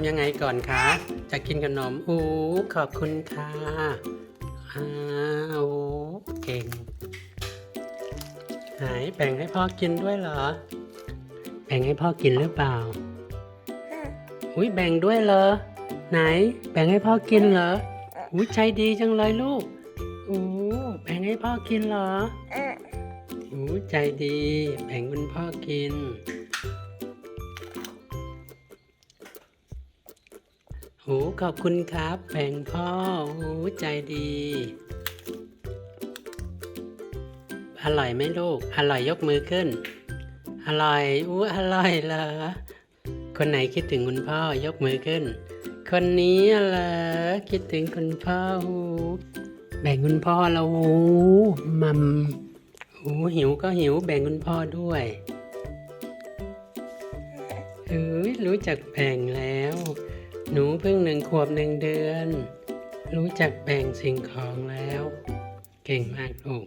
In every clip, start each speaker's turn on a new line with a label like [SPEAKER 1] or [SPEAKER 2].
[SPEAKER 1] ำยังไงก่อนคะ จะกินขนมอู้ขอบคุณค่ะอ้าวเก่งไหนแบ่งให้พ่อกินด้วยเหรอ แบ่งให้พ่อกินหรือเปล่า อุ้ยแบ่งด้วยเหรอ ไหน แบ่งให้พ่อกินเหรออุ้ยใจดีจังเลยลูกอู้แบ่งให้พ่อกินเหรออู้ใจดี แบ่งคุณพ่อกิน โอ้ขอบคุณครับแบ่งพ่อโอ้ใจดี อร่อยไหมลูก อร่อยยกมือขึ้น อร่อยอู้อร่อยเหรอ คนไหนคิดถึงคุณพ่อยกมือขึ้น คนนี้เหรอคิดถึงคุณพ่อหูแบ่งคุณพ่อแล้วหูมัมหูหิวก็หิวแบ่งคุณพ่อด้วยเอ้ยรู้จักแบ่งแล้ว หนูเพิ่งหนึ่งขวบหนึ่งเดือน รู้จักแบ่งสิ่งของแล้ว เก่งมากลูก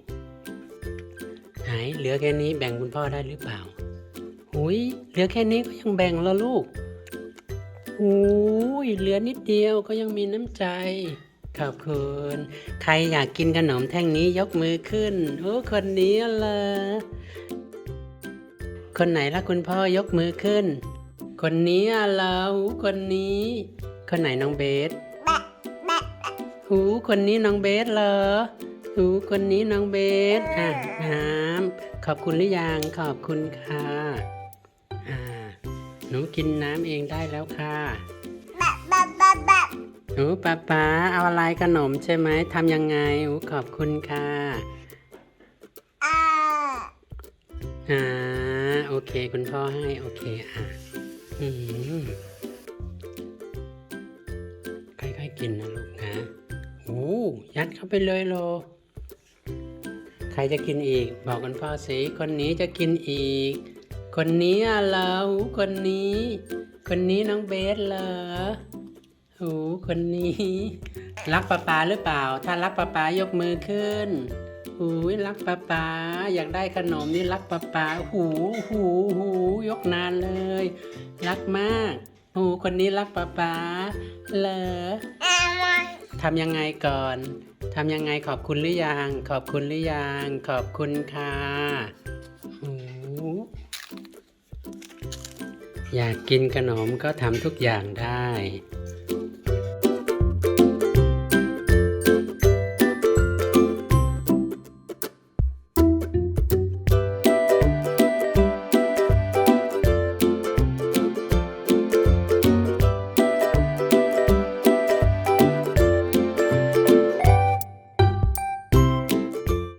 [SPEAKER 1] ไหนเหลือแค่นี้แบ่งคุณพ่อได้หรือเปล่าหุยเหลือแค่นี้ก็ยังแบ่งแล้วลูกหุยเหลือนิดเดียวก็ยังมีน้ำใจ ขอบคุณ ใครอยากกินขนมแท่งนี้ยกมือขึ้น โอ้คนนี้เหรคนไหนละคุณพ่อยกมือขึ้น คนนี้อะเราคนนี้ คนไหนน้องเบสหูคนนี้น้องเบสเหรอหูคนนี้น้องเบสอะน้ำขอบคุณหรือยังขอบคุณค่ะอ่าหนูกินน้ำเองได้แล้วค่ะหนูป๊าป๊าเอาอะไรขนมใช่ไหมทำยังไงหูขอบคุณค่ะอ่าโอเค คุณพ่อให้ โอเค อะอืม ค่อยๆกินนะลูกนะโอ้ยัดเข้าไปเลยโล ใครจะกินอีก บอกกันพ่อสิคนนี้จะกินอีก คนนี้เราคนนี้ คนนี้น้องเบสเหรอหูคนนี้ รักป้าปาหรือเปล่า ถ้ารักป้าปายกมือขึ้น หูยรักป้าปาอยากได้ขนมนี่รักป้าปาหูหูหูยกนานเลย รักมาก หูคนนี้รักป้าปาเหรอทำยังไงก่อนทำยังไงขอบคุณหรือยังขอบคุณหรือยังขอบคุณค่ะหูอยากกินขนมก็ทำทุกอย่างได้